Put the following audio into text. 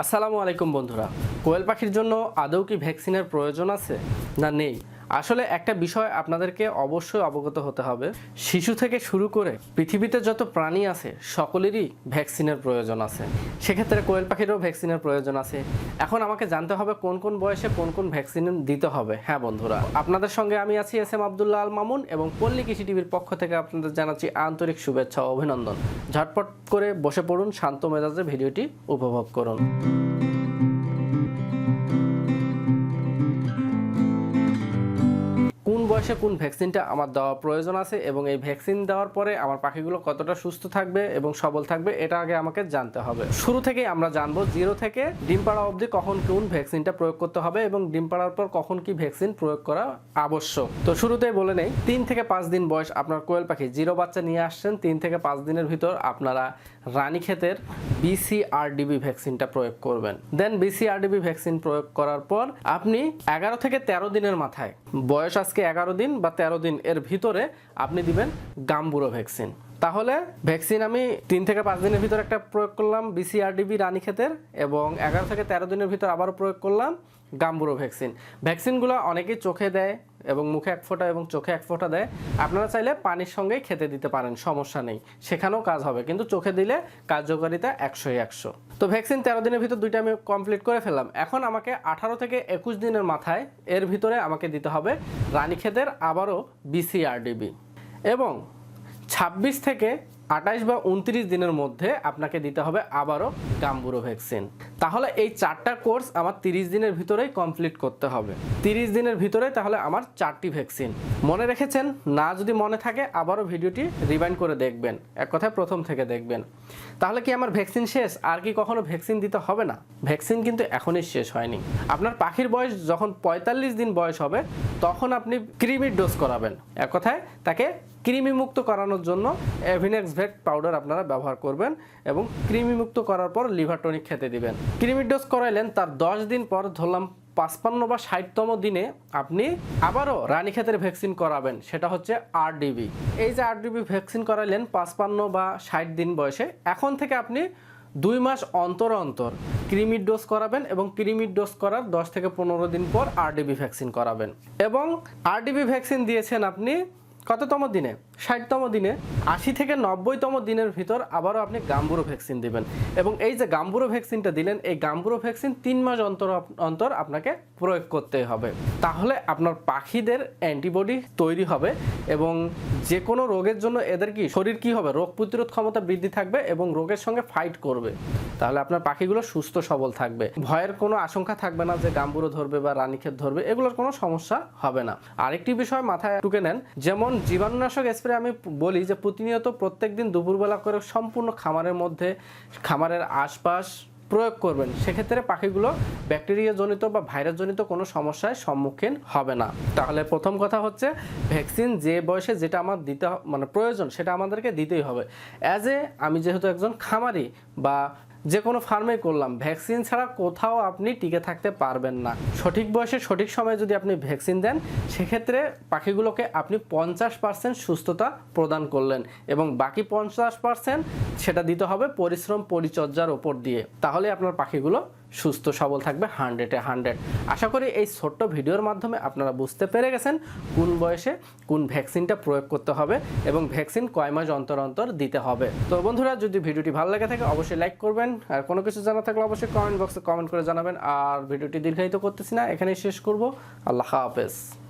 আসসালামু আলাইকুম বন্ধুরা কোয়েল পাখির জন্য আদৌ কি ভ্যাকসিনের প্রয়োজন আছে? না নেই। আসলে একটা বিষয় আপনাদেরকে অবশ্যই অবগত হতে হবে। শিশু থেকে শুরু করে পৃথিবীতে যত প্রাণী আছে, সকলেরই ভ্যাকসিনের প্রয়োজন আছে। সেক্ষেত্রে কোয়েল পাখিরও ভ্যাকসিনের প্রয়োজন আছে। এখন আমাকে জানতে হবে কোন কোন বয়সে কোন কোন ভ্যাকসিন দিতে হবে। হ্যাঁ বন্ধুরা, আপনাদের সঙ্গে আমি আছি এস এম আবদুল্লাহ আল মামুন এবং পল্লী কৃষি টিভির পক্ষ থেকে আপনাদের জানাচ্ছি আন্তরিক শুভেচ্ছা ও অভিনন্দন। ঝটপট করে বসে পড়ুন, শান্ত মেজাজে ভিডিওটি উপভোগ করুন। কোন কোন ভ্যাকসিনটা আমার দেওয়া প্রয়োজন আছে এবং এই ভ্যাকসিন দেওয়ার পরে আমার পাখিগুলো কতটা সুস্থ থাকবে এবং সবল থাকবে, এটা আগে আমাকে জানতে হবে। শুরু থেকেই আমরা জানব জিরো থেকে ডিম পাড়া অবধি কখন কোন ভ্যাকসিনটা প্রয়োগ করতে হবে এবং ডিম পাড়ার পর কখন কি ভ্যাকসিন প্রয়োগ করা আবশ্যক। তো শুরুতেই বলে নেই, তিন থেকে পাঁচ দিন বয়স আপনার কোয়েল পাখি জিরো বাচ্চা নিয়ে আসছেন, তিন থেকে পাঁচ দিনের ভিতর আপনারা রানীক্ষেতের বিসিআরডিবি ভ্যাকসিনটা প্রয়োগ করবেন। দেন বিসিআরডিবি ভ্যাকসিন প্রয়োগ করার পর আপনি এগারো থেকে তেরো দিনের মাথায়, বয়স আজকে এগারো বা তেরো দিন এর ভিতরে আপনি দিবেন গাম্বুরো ভ্যাকসিন। তাহলে ভ্যাকসিন আমি তিন থেকে পাঁচ দিনের ভিতর একটা প্রয়োগ করলাম বিসিআরডিবি রানীক্ষেতের এবং এগারো থেকে তেরো দিনের ভিতর আবারও প্রয়োগ করলাম গাম্বুরো ভ্যাকসিন ভ্যাকসিনগুলো অনেকেই চোখে দেয় এবং মুখে এক ফোঁটা এবং চোখে এক ফোঁটা দেয়। আপনারা চাইলে পানির সঙ্গেই খেতে দিতে পারেন, সমস্যা নেই। সেখানেও কাজ হবে, কিন্তু চোখে দিলে কার্যকারিতা একশোই একশো। তো ভ্যাকসিন তেরো দিনের ভিতর দুইটা আমি কমপ্লিট করে ফেললাম। এখন আমাকে আঠারো থেকে একুশ দিনের মাথায় এর ভিতরে আমাকে দিতে হবে রানীক্ষেতের আবারও বিসিআরডিবি এবং ছাব্বিশ থেকে আঠাশ বা উনত্রিশ দিনের মধ্যে আপনাকে দিতে হবে আবারও গাম্বুরো ভ্যাকসিন। তাহলে এই চারটা কোর্স আমার তিরিশ দিনের ভিতরেই কমপ্লিট করতে হবে। তিরিশ দিনের ভিতরে তাহলে আমার চারটি ভ্যাকসিন। মনে রেখেছেন? না যদি মনে থাকে, আবারও ভিডিওটি রিমাইন্ড করে দেখবেন। এক কথায় প্রথম থেকে দেখবেন। তাহলে কি আমার ভ্যাকসিন শেষ? আর কি কখনো ভ্যাকসিন দিতে হবে না? ভ্যাকসিন কিন্তু এখনই শেষ হয়নি। আপনার পাখির বয়স যখন পঁয়তাল্লিশ দিন বয়স হবে, তখন আপনি ক্রিমির ডোজ করাবেন। এক কথায় তাকে কৃমি মুক্ত করানোর জন্য এভিনেক্স ভেট পাউডার আপনারা ব্যবহার করবেন এবং কৃমি মুক্ত করার পর লিভার টনিক খেতে দিবেন। কৃমির ডোজ করাইলেন, তার দশ দিন পর ধরলাম পাঁচপান্ন বা ষাটতম দিনে আপনি আবারও রানীক্ষেতের ভ্যাকসিন করাবেন, সেটা হচ্ছে আরডিবি এই যে আরডিবি ভ্যাকসিন করাইলেন পাঁচপান্ন বা ষাট দিন বয়সে, এখন থেকে আপনি দুই মাস অন্তর অন্তর ক্রিমির ডোজ করাবেন এবং ক্রিমির ডোজ করার দশ থেকে পনেরো দিন পর আরডিবি ভ্যাকসিন করাবেন। এবং আরডিবি ভ্যাকসিন দিয়েছেন আপনি কততম দিনে? ষাটতম দিনে, আশি থেকে নব্বইতম দিনের ভিতর আবারও আপনি গাম্বুরো ভ্যাকসিন দিবেন। এবং এই যে গাম্বুরো ভ্যাকসিনটা দিলেন, এই গাম্বুরো ভ্যাকসিন তিন মাস অন্তর অন্তর আপনাকে প্রয়োগ করতে হবে। তাহলে আপনার পাখিদের অ্যান্টিবডি তৈরি হবে এবং যে কোনো রোগের জন্য এদের কি, শরীর কি হবে? রোগ প্রতিরোধ ক্ষমতা বৃদ্ধি থাকবে এবং রোগের সঙ্গে ফাইট করবে। তাহলে আপনার পাখিগুলো সুস্থ, সবল থাকবে। ভয়ের কোনো আশঙ্কা থাকবে না যে গাম্বুরো ধরবে বা রানীক্ষেত ধরবে, এগুলোর কোনো সমস্যা হবে না। আরেকটি বিষয় মাথায় টুকে নেন, যেমন জীবাণুনাশক স্প্রে আমি বলি যে প্রতিনিয়ত প্রত্যেকদিন দুপুরবেলা করে সম্পূর্ণ খামারের মধ্যে, খামারের আশপাশ প্রয়োগ করবেন। সেক্ষেত্রে পাখিগুলো ব্যাকটেরিয়া জনিত বা ভাইরাস জনিত কোনো সমস্যায় সম্মুখীন হবে না। তাহলে প্রথম কথা হচ্ছে ভ্যাকসিন যে বয়সে যেটা আমার দিতে মানে প্রয়োজন সেটা আমাদেরকে দিতেই হবে। অ্যাজ এ আমি যেহেতু একজন খামারি বা যে কোনো ফার্মে করলাম। ভ্যাকসিন ছাড়া কোথাও আপনি টিকে থাকতে পারবেন না। সঠিক বয়সে সঠিক সময়ে যদি আপনি ভ্যাকসিন দেন, সেক্ষেত্রে পাখিগুলোকে আপনি পঞ্চাশ পার্সেন্ট সুস্থতা প্রদান করলেন এবং বাকি পঞ্চাশ পার্সেন্ট সেটা দিতে হবে পরিশ্রম পরিচর্যার ওপর দিয়ে। তাহলে আপনার পাখিগুলো সুস্থ, সবল থাকবে হান্ড্রেডে হান্ড্রেড। আশা করি এই ছোট্ট ভিডিওর মাধ্যমে আপনারা বুঝতে পেরে গেছেন কোন বয়সে কোন ভ্যাকসিনটা প্রয়োগ করতে হবে এবং ভ্যাকসিন কয় মাস অন্তর অন্তর দিতে হবে। তো বন্ধুরা, যদি ভিডিওটি ভালো লেগে থাকে, অবশ্যই লাইক করবেন। আর কোনো কিছু জানা থাকলে অবশ্যই কমেন্ট বক্সে কমেন্ট করে জানাবেন। আর ভিডিওটি দীর্ঘায়িত করতেছি না, এখানেই শেষ করব। আল্লাহ হাফেজ।